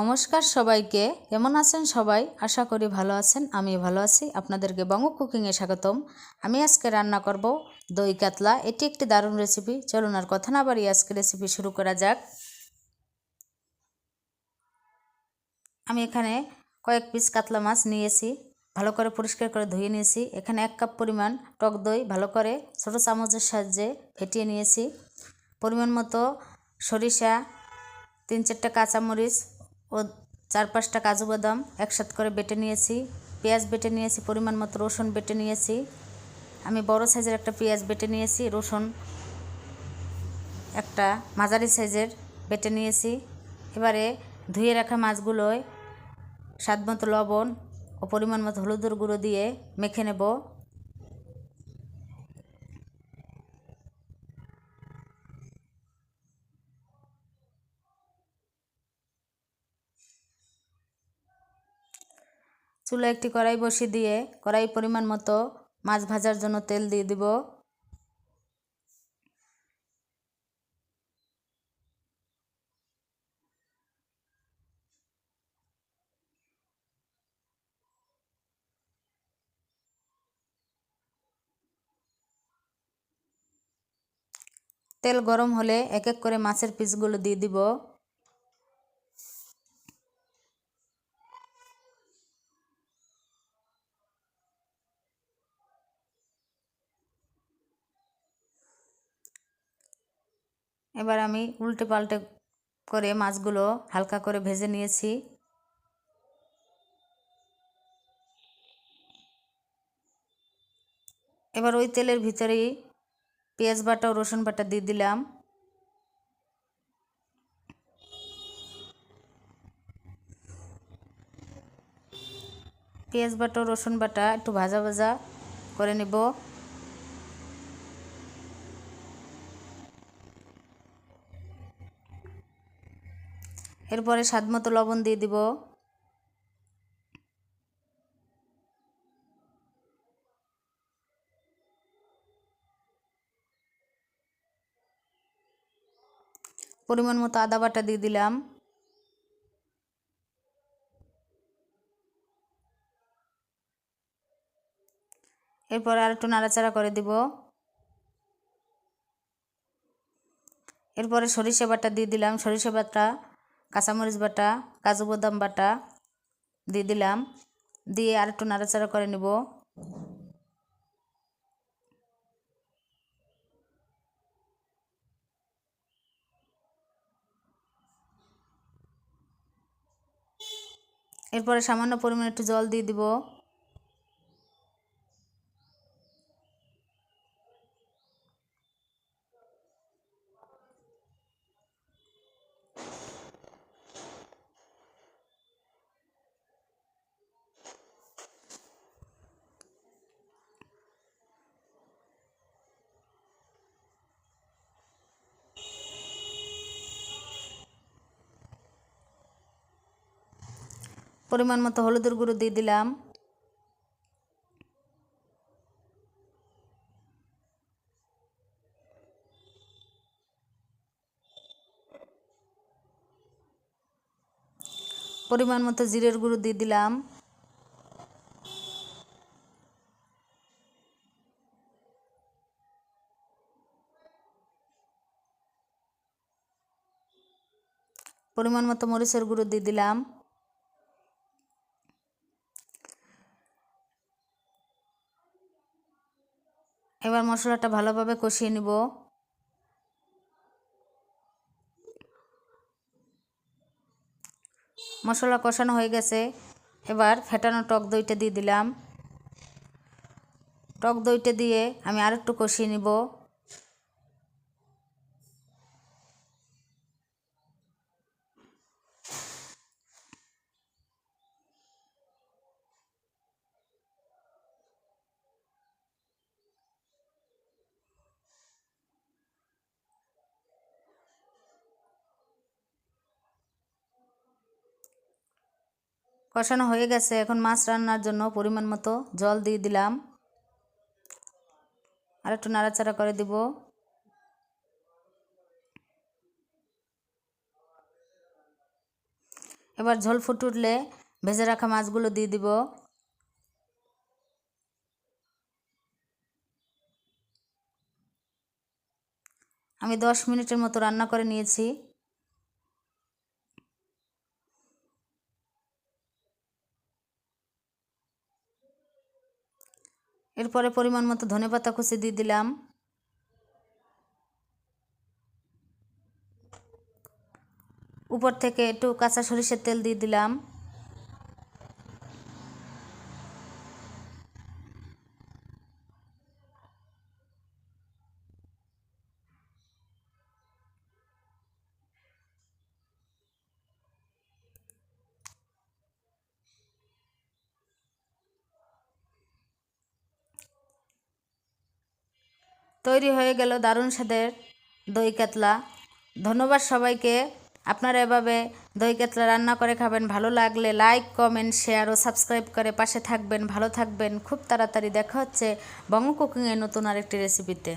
নমস্কার সবাইকে। কেমন আছেন সবাই? আশা করি ভালো আছেন আমি ভালো আছি। আপনাদেরকে বঙ্গ কুকিংয়ে স্বাগতম। আমি আজকে রান্না করব দই কাতলা। এটি একটি দারুণ রেসিপি চলুন আর কথা না বাড়ি আজকে রেসিপি শুরু করা যাক। আমি এখানে কয়েক পিস কাতলা মাছ নিয়েছি। ভালো করে পরিষ্কার করে ধুয়ে নিয়েছি। এখানে এক কাপ পরিমাণ টক দই ভালো করে ছোটো চামচের সাহায্যে ফেটিয়ে নিয়েছি। পরিমাণ মতো সরিষা, তিন চারটা কাঁচামরিচ ও চার পাঁচটা কাজু বাদাম একসাথে করে বেটে নিয়েছি, পেঁয়াজ বেটে নিয়েছি, পরিমাণ মতো রসুন বেটে নিয়েছি। আমি বড় সাইজের একটা পেঁয়াজ বেটে নিয়েছি, রসুন একটা মাঝারি সাইজের বেটে নিয়েছি। এবারে ধুয়ে রাখা মাছগুলোয় স্বাদ মতো লবণ ও পরিমাণ মতো হলুদের গুঁড়ো দিয়ে মেখে নেব। চুলা একটি কড়াই বসিয়ে দিয়ে কড়াই পরিমাণ মতো মাছ ভাজার জন্য তেল দিয়ে দিব। তেল গরম হলে এক এক করে মাছের পিসগুলো দিয়ে দিব। এবার আমি উল্টে পাল্টে করে মাছগুলো হালকা করে ভেজে নিয়েছি। এবার ওই তেলের ভিতরেই পেঁয়াজ বাটা ও রসুন বাটা দিয়ে দিলাম। পেঁয়াজ বাটা রসুন বাটা একটু ভাজা ভাজা করে নেব। এরপরে স্বাদ মতো লবণ দিয়ে দিব। পরিমাণ মতো আদা বাটা দিয়ে দিলাম। এরপর আর একটু নাড়াচাড়া করে দিব। এরপরে সরিষা বাটা দিয়ে দিলাম। সরিষা বাটা কাঁচামরিচ বাটা, কাজু বাদাম বাটা দিয়ে দিলাম। দিয়ে আর একটু নাড়াচাড়া করে নেব। এরপরে সামান্য পরিমাণে একটু জল দিয়ে দিব। পরিমাণ মতো হলুদের গুঁড়ো দিয়ে দিলাম। পরিমাণ মতো জিরের গুঁড়ো দিয়ে দিলাম। পরিমাণ মতো মরিচের গুঁড়ো দিয়ে দিলাম। এবার মশলাটা ভালোভাবে কষিয়ে নিব। মশলা কষানো হয়ে গেছে। এবার ফেটানো টক দইটা দিয়ে দিলাম। টক দইটা দিয়ে আমি আর একটু কষিয়ে নিব। কষানো হয়ে গেছে। এখন মাছ রান্নার জন্য পরিমাণ মতো জল দিয়ে দিলাম। আর একটু নাড়াচাড়া করে দিব। এবার ঝোল ফুটে উঠলে ভেজে রাখা মাছগুলো দিয়ে দিব। আমি দশ মিনিটের মতো রান্না করে নিয়েছি। এরপরে পরিমাণ মতো ধনে পাতা কুচি দিয়ে দিলাম। উপর থেকে একটু কাঁচা সরিষের তেল দিয়ে দিলাম। তৈরি হয়ে গেল দারুণ স্বাদের দই কাতলা। ধন্যবাদ সবাইকে। আপনারা এভাবে দই কাতলা রান্না করে খাবেন, ভালো লাগলে লাইক, কমেন্ট, শেয়ার ও সাবস্ক্রাইব করে পাশে থাকবেন, ভালো থাকবেন। খুব তাড়াতাড়ি দেখা হচ্ছে বঙ্গ কুকিংয়ের নতুন আরেকটি রেসিপিতে।